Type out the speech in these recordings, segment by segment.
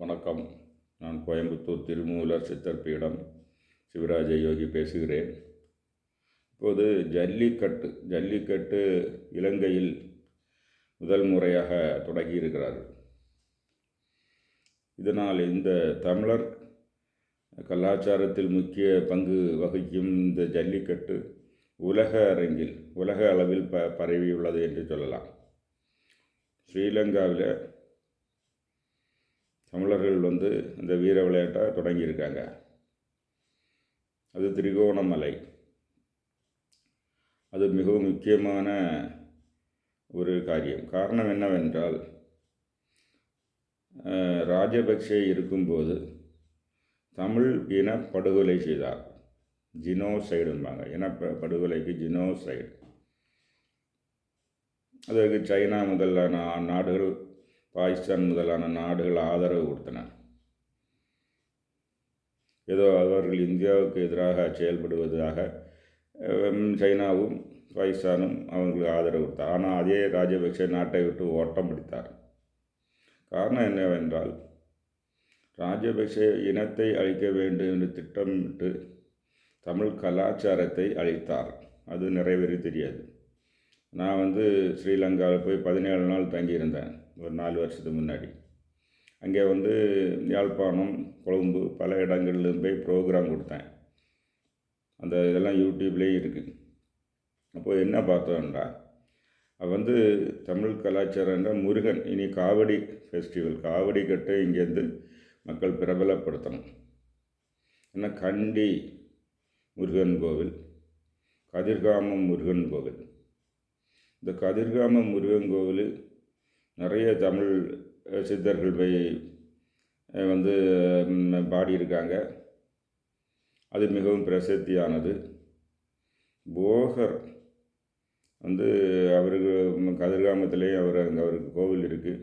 வணக்கம். நான் கோயம்புத்தூர் திருமூலர் சித்தர் பீடம் சிவராஜ யோகி பேசுகிறேன். இப்போது ஜல்லிக்கட்டு ஜல்லிக்கட்டு இலங்கையில் முதல் முறையாக தொடங்கியிருக்கிறார்கள். இதனால் இந்த தமிழர் கலாச்சாரத்தில் முக்கிய பங்கு வகிக்கும் இந்த ஜல்லிக்கட்டு உலக அரங்கில் உலக அளவில் ப பரவியுள்ளது என்று சொல்லலாம். ஸ்ரீலங்காவில் தமிழர்கள் வந்து இந்த வீர விளையாட்டை தொடங்கியிருக்காங்க. அது திரிகோணமலை. அது மிகவும் முக்கியமான ஒரு காரியம். காரணம் என்னவென்றால் ராஜபக்ஷே ராஜபக்சே இருக்கும்போது தமிழ் இன படுகொலை செய்தார். ஜினோசைடும்பாங்க இன படுகொலைக்கு ஜினோசைடு அதற்கு சைனா முதலான நாடுகள் பாகிஸ்தான் முதலான நாடுகள் ஆதரவு கொடுத்தன ஏதோ அவர்கள் இந்தியாவுக்கு எதிராக செயல்படுவதாக சைனாவும் பாகிஸ்தானும் அவங்களுக்கு ஆதரவு கொடுத்தார். ஆனால் அதே ராஜபக்சே நாட்டை விட்டு ஓட்டம் பிடித்தார். காரணம் என்னவென்றால் ராஜபக்சே இனத்தை அழிக்க வேண்டும் என்று திட்டமிட்டு தமிழ் கலாச்சாரத்தை அழித்தார். அது நிறைவேறி தெரியாது. நான் வந்து ஸ்ரீலங்காவில் போய் பதினேழு நாள் தங்கியிருந்தேன். ஒரு நாலு வருஷத்துக்கு முன்னாடி. அங்கே வந்து யாழ்ப்பாணம் கொழும்பு பல இடங்கள்லையும் போய் ப்ரோக்ராம் கொடுத்தேன். அந்த இதெல்லாம் யூடியூப்லேயும் இருக்குது அப்போது என்ன பார்த்தோம்டா அது வந்து தமிழ் கலாச்சாரம்ன்ற முருகன் இனி காவடி ஃபெஸ்டிவல் காவடி கட்டை இங்கேருந்து மக்கள் பிரபலப்படுத்தணும். ஏன்னா கண்டி முருகன் கோவில் கதிர்காமம் முருகன் கோவில். இந்த கதிர்காமம் முருகன் கோவில் நிறைய தமிழ் சித்தர்கள் போய் வந்து பாடியிருக்காங்க. அது மிகவும் பிரசித்தியானது. போகர் வந்து அவருக்கு ம், கதிர்காமத்திலேயே அவர் அங்கே அவருக்கு கோவில் இருக்குது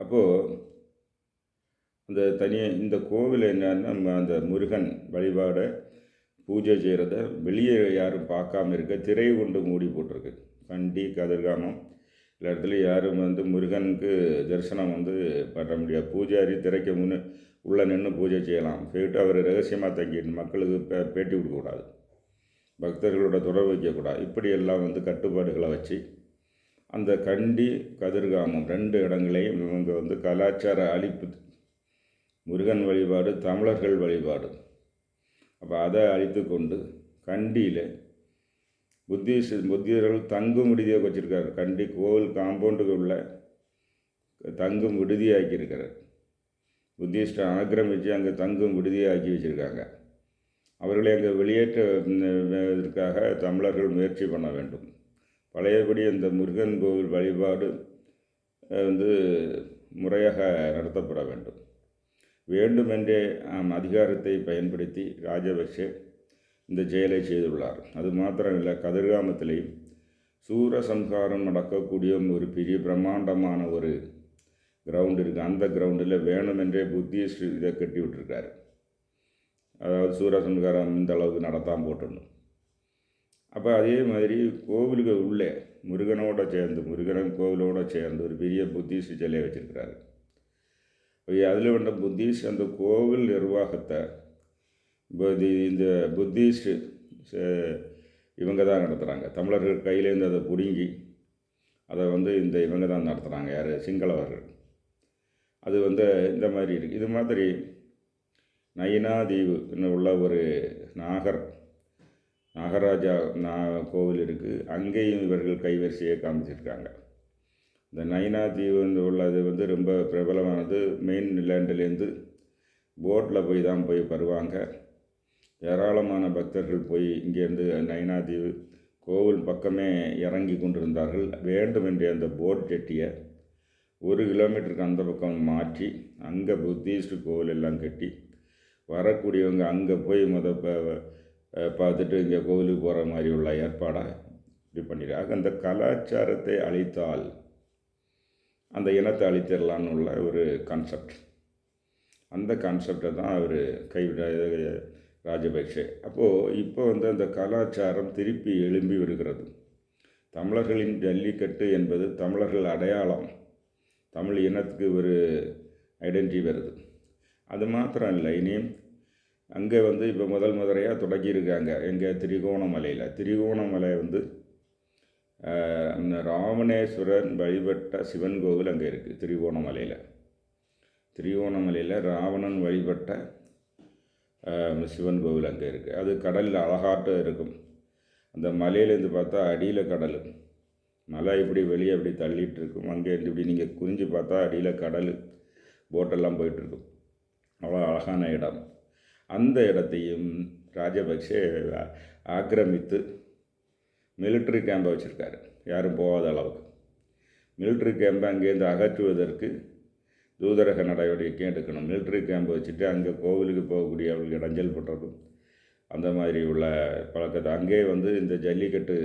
அப்போது அந்த தனியாக இந்த கோவில் என்னன்னா அந்த முருகன் வழிபாடை பூஜை செய்கிறத வெளியே யாரும் பார்க்காம இருக்க திரை கொண்டு மூடி போட்டிருக்கு. கண்டி கதிர்காமம். எல்லா இடத்துலையும் யாரும் வந்து முருகனுக்கு தரிசனம் வந்து பண்ண முடியாது. பூஜாரி திரைக்க முன்னு உள்ளே நின்று பூஜை செய்யலாம். போயிட்டு அவர் ரகசியமாக தங்கிட்டு மக்களுக்கு பே பேட்டி கொடுக்கக்கூடாது பக்தர்களோட தொடர்பு வைக்கக்கூடாது இப்படியெல்லாம் வந்து கட்டுப்பாடுகளை வச்சு அந்த கண்டி கதிர்காமம் ரெண்டு இடங்களையும் இவங்க வந்து கலாச்சார அழிப்பு முருகன் வழிபாடு தமிழர்கள் வழிபாடு. அப்போ அதை அழித்து கொண்டு கண்டியில் புத்திஸ்ட் புத்தியர்கள் தங்கும் விடுதியாக வச்சுருக்காரு. கண்டி கோவில் காம்பவுண்டுக்கு உள்ள தங்கும் விடுதியாக்கியிருக்கிறார். புத்திஸ்ட் ஆக்கிரமித்து அங்கே தங்கும் விடுதியாக்கி வச்சுருக்காங்க. அவர்களை அங்கே வெளியேற்ற இதற்காக தமிழர்கள் முயற்சி பண்ண வேண்டும். பழையபடி அந்த முருகன் கோவில் வழிபாடு வந்து முறையாக நடத்தப்பட வேண்டும். வேண்டுமென்றே ஆம், அதிகாரத்தை பயன்படுத்தி ராஜபக்சே இந்த செயலை செய்துள்ளார். அது மாத்திரமில்லை சூர சூரசம்ஹாரம் நடக்கக்கூடிய ஒரு பெரிய பிரம்மாண்டமான ஒரு கிரவுண்ட் இருக்குது அந்த கிரவுண்டில் வேணுமென்றே புத்திஸ்ட் இதை கட்டி விட்டுருக்காரு. அதாவது சூரசம்ஹாரம் இந்த அளவுக்கு நடத்தாமல் போட்டுடணும். அப்போ அதே மாதிரி கோவிலுக்கு உள்ளே முருகனோட சேர்ந்து முருகன் கோவிலோட சேர்ந்து ஒரு பெரிய புத்திஸ்ட் சிலையை வச்சுருக்கிறாரு. அதில் வந்த புத்திஸ்ட் அந்த கோவில் நிர்வாகத்தை புதி இந்த புத்திஸ்ட் இவங்க தான் நடத்துகிறாங்க தமிழர்கள் கையிலேருந்து அதை பிடுங்கி அதை வந்து இந்த இவங்க தான் நடத்துகிறாங்க யார்? சிங்களவர்கள். அது வந்து இந்த மாதிரி இருக்குது இது மாதிரி நயினாதீவுன்னு உள்ள ஒரு நாகர் நாகராஜா நா கோவில் இருக்குது அங்கேயும் இவர்கள் கைவரிசையை காமிச்சிருக்காங்க. இந்த நயினா தீவுன்னு உள்ளது வந்து ரொம்ப பிரபலமானது. மெயின் லேண்ட்லேருந்து போட்டில் போய் தான் போய் வருவாங்க. ஏராளமான பக்தர்கள் போய் இங்கேருந்து நயனாதீவு கோவில் பக்கமே இறங்கி கொண்டிருந்தார்கள். வேண்டுமென்றே அந்த போட் ஜெட்டியை ஒரு கிலோமீட்டருக்கு அந்த பக்கம் மாற்றி அங்கே புத்திஸ்ட் கோவில் எல்லாம் கட்டி வரக்கூடியவங்க அங்கே போய் முத பார்த்துட்டு இங்கே கோவிலுக்கு போகிற மாதிரி உள்ள ஏற்பாடை இப்படி பண்ணிடுறாங்க அந்த கலாச்சாரத்தை அழித்தால் அந்த இனத்தை அழித்திடலான்னு உள்ள ஒரு கான்செப்ட் அந்த கான்செப்டை தான் அவர் கைவிட ராஜபக்ஷே. அப்போது இப்போ வந்து அந்த கலாச்சாரம் திருப்பி எழும்பி வருகிறது தமிழர்களின் ஜல்லிக்கட்டு என்பது தமிழர்கள் அடையாளம். தமிழ் இனத்துக்கு ஒரு ஐடென்டிட்டி வருது. அது மாத்திரம் இல்லை இனியும் அங்கே வந்து இப்போ முதல் முதலையாக தொடங்கியிருக்காங்க. எங்கள் திரிகோணமலையில். திரிகோணமலை வந்து அந்த ராவணேஸ்வரன் வழிபட்ட சிவன் கோவில் அங்கே இருக்குது திரிகோணமலையில். திரிகோணமலையில் ராவணன் வழிபட்ட சிவன் கோவில் அங்கே இருக்குது அது கடலில் அழகாட்டம் இருக்கும். அந்த மலையிலேருந்து பார்த்தா அடியில் கடல். மலை இப்படி வெளியே அப்படி தள்ளிட்டு இருக்கும். அங்கேருந்து இப்படி நீங்கள் குறிஞ்சு பார்த்தா அடியில் கடல். போட்டெல்லாம் போயிட்டுருக்கும் அவ்வளோ அழகான இடம். அந்த இடத்தையும் ராஜபக்சே ஆக்கிரமித்து மிலிட்ரி கேம்பை வச்சுருக்காரு. யாரும் போகாத அளவுக்கு. மிலிட்ரி கேம்பை அங்கேருந்து அகற்றுவதற்கு தூதரக நடவடிக்கை எடுக்கணும். மிலிட்ரி கேம்ப் வச்சுட்டு அங்கே கோவிலுக்கு போகக்கூடியவர்களுக்கு இடைஞ்சல் பண்ணுறதும் அந்த மாதிரி உள்ள பழக்கத்தை அங்கேயே வந்து இந்த ஜல்லிக்கட்டு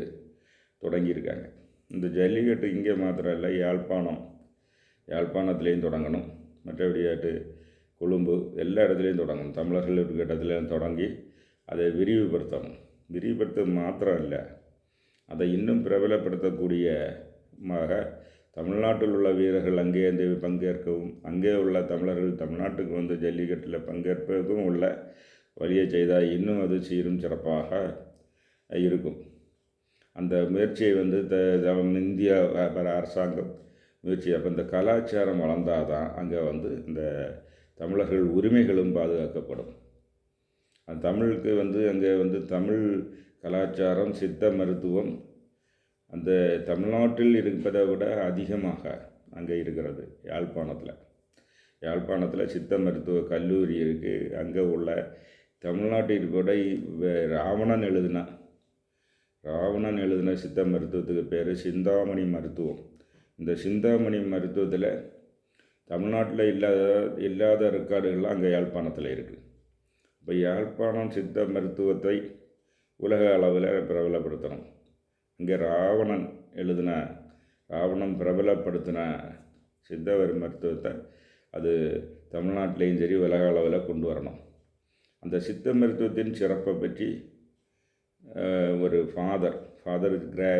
தொடங்கியிருக்காங்க. இந்த ஜல்லிக்கட்டு இங்கே மாத்திரம் இல்லை யாழ்ப்பாணம் யாழ்ப்பாணத்துலேயும் தொடங்கணும். மற்றபடியாட்டு கொழும்பு எல்லா இடத்துலையும் தொடங்கணும். தமிழர்கள் இருக்கிற இடத்துலையும் தொடங்கி அதை விரிவுபடுத்தணும். விரிவுபடுத்த மாத்திரம் இல்லை. அதை இன்னும் பிரபலப்படுத்தக்கூடிய மாக தமிழ்நாட்டில் உள்ள வீரர்கள் அங்கே வந்து பங்கேற்கவும் அங்கே உள்ள தமிழர்கள் தமிழ்நாட்டுக்கு வந்து ஜல்லிக்கட்டில் பங்கேற்பதும் உள்ள வழியை செய்தால் இன்னும் அது சீரும் சிறப்பாக இருக்கும். அந்த முயற்சியை வந்து த இந்தியா இந்திய அரசாங்கம் முயற்சி அப்போ இந்த கலாச்சாரம் வளர்ந்தால் தான் அங்கே வந்து இந்த தமிழர்கள் உரிமைகளும் பாதுகாக்கப்படும். அந்த தமிழுக்கு வந்து அங்கே வந்து தமிழ் கலாச்சாரம் சித்த மருத்துவம் அந்த தமிழ்நாட்டில் இருப்பதை விட அதிகமாக அங்கே இருக்கிறது யாழ்ப்பாணத்தில். யாழ்ப்பாணத்தில் சித்த மருத்துவ கல்லூரி இருக்குது அங்கே உள்ள தமிழ்நாட்டில் கூட வே- ராவணன் எழுதினா ராவணன் எழுதின சித்த மருத்துவத்துக்கு பேர் சிந்தாமணி மருத்துவம். இந்த சிந்தாமணி மருத்துவத்தில் தமிழ்நாட்டில் இல்லாத இல்லாத ரெக்கார்டுகள்லாம் அங்கே யாழ்ப்பாணத்தில் இருக்குது இப்போ யாழ்ப்பாணம் சித்த மருத்துவத்தை உலக அளவில் பிரபலப்படுத்தணும். இங்கே ராவணன் எழுதின ராவணன் பிரபலப்படுத்தின சித்தவர் மருத்துவத்தை அது தமிழ்நாட்டிலையும் சரி உலக அளவில் கொண்டு வரணும். அந்த சித்த மருத்துவத்தின் சிறப்பை பற்றி ஒரு ஃபாதர் ஃபாதர் கிரா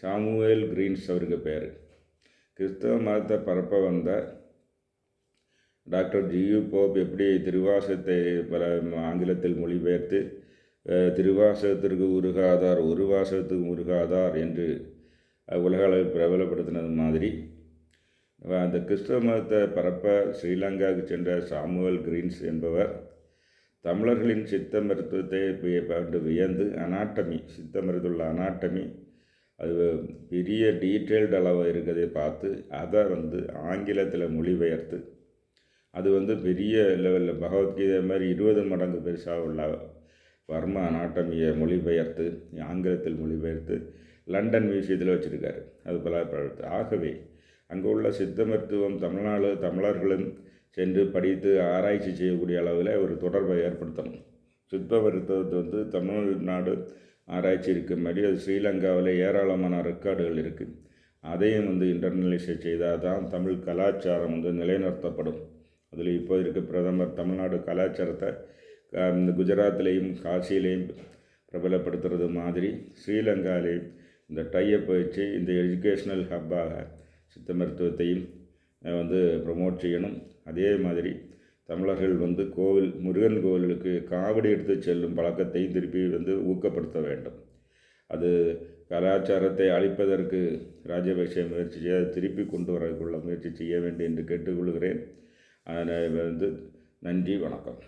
சாமுவேல் கிரீன்ஸ் அவருக்கு பேர். கிறிஸ்தவ மதத்தை பரப்ப வந்த டாக்டர் ஜியு போப் எப்படி திருவாசத்தை பல ஆங்கிலத்தில் மொழிபெயர்த்து திருவாசகத்திற்கு உருகாதார் ஒரு வாசகத்துக்கு உருகாதார் என்று உலக அளவில் பிரபலப்படுத்தினது மாதிரி. அந்த கிறிஸ்தவ மதத்தை பரப்ப ஸ்ரீலங்காவுக்கு சென்ற சாமுவல் கிரீன்ஸ் என்பவர் தமிழர்களின் சித்த மருத்துவத்தை பண்டு வியந்து அனாட்டமி சித்த மருத்துவ அனாட்டமி அது பெரிய டீட்டெயில்டு அளவு இருக்கிறதை பார்த்து அதை வந்து ஆங்கிலத்தில் மொழிபெயர்த்து அது வந்து பெரிய லெவலில் பகவத்கீதை மாதிரி இருபது மடங்கு பெருசாக உள்ள வர்ம அனாட்டமியை மொழிபெயர்த்து ஆங்கிலத்தில் மொழிபெயர்த்து லண்டன் மியூசியத்தில் வச்சுருக்காரு. அது பல பல- ஆகவே அங்கே உள்ள சித்த மருத்துவம் தமிழ்நாடு தமிழர்களும் சென்று படித்து ஆராய்ச்சி செய்யக்கூடிய அளவில் ஒரு தொடர்பை ஏற்படுத்தணும். சித்த மருத்துவத்தை வந்து தமிழ்நாடு ஆராய்ச்சி இருக்க. மாதிரி அது ஸ்ரீலங்காவில் ஏராளமான ரெக்கார்டுகள் இருக்குது அதையும் வந்து இன்டர்னலைசேட் செய்தால் தான் தமிழ் கலாச்சாரம் வந்து நிலைநிறுத்தப்படும். அதில் இப்போ இருக்க பிரதமர் தமிழ்நாடு கலாச்சாரத்தை குஜராத்லேயும் காசிலேயும் பிரபலப்படுத்துறது மாதிரி ஸ்ரீலங்காலையும் இந்த டையப் வச்சு இந்த எஜுகேஷ்னல் ஹப்பாக சித்த மருத்துவத்தையும் வந்து ப்ரமோட் செய்யணும். அதே மாதிரி தமிழர்கள் வந்து கோவில் முருகன் கோவிலுக்கு காவடி எடுத்து செல்லும் பழக்கத்தையும் திருப்பி வந்து ஊக்கப்படுத்த வேண்டும். அது கலாச்சாரத்தை அழிப்பதற்கு ராஜபக்ஷ முயற்சி செய்ய திருப்பி கொண்டு வரக்குள்ள முயற்சி செய்ய வேண்டும் என்று கேட்டுக்கொள்கிறேன். அதனால் வந்து நன்றி வணக்கம்.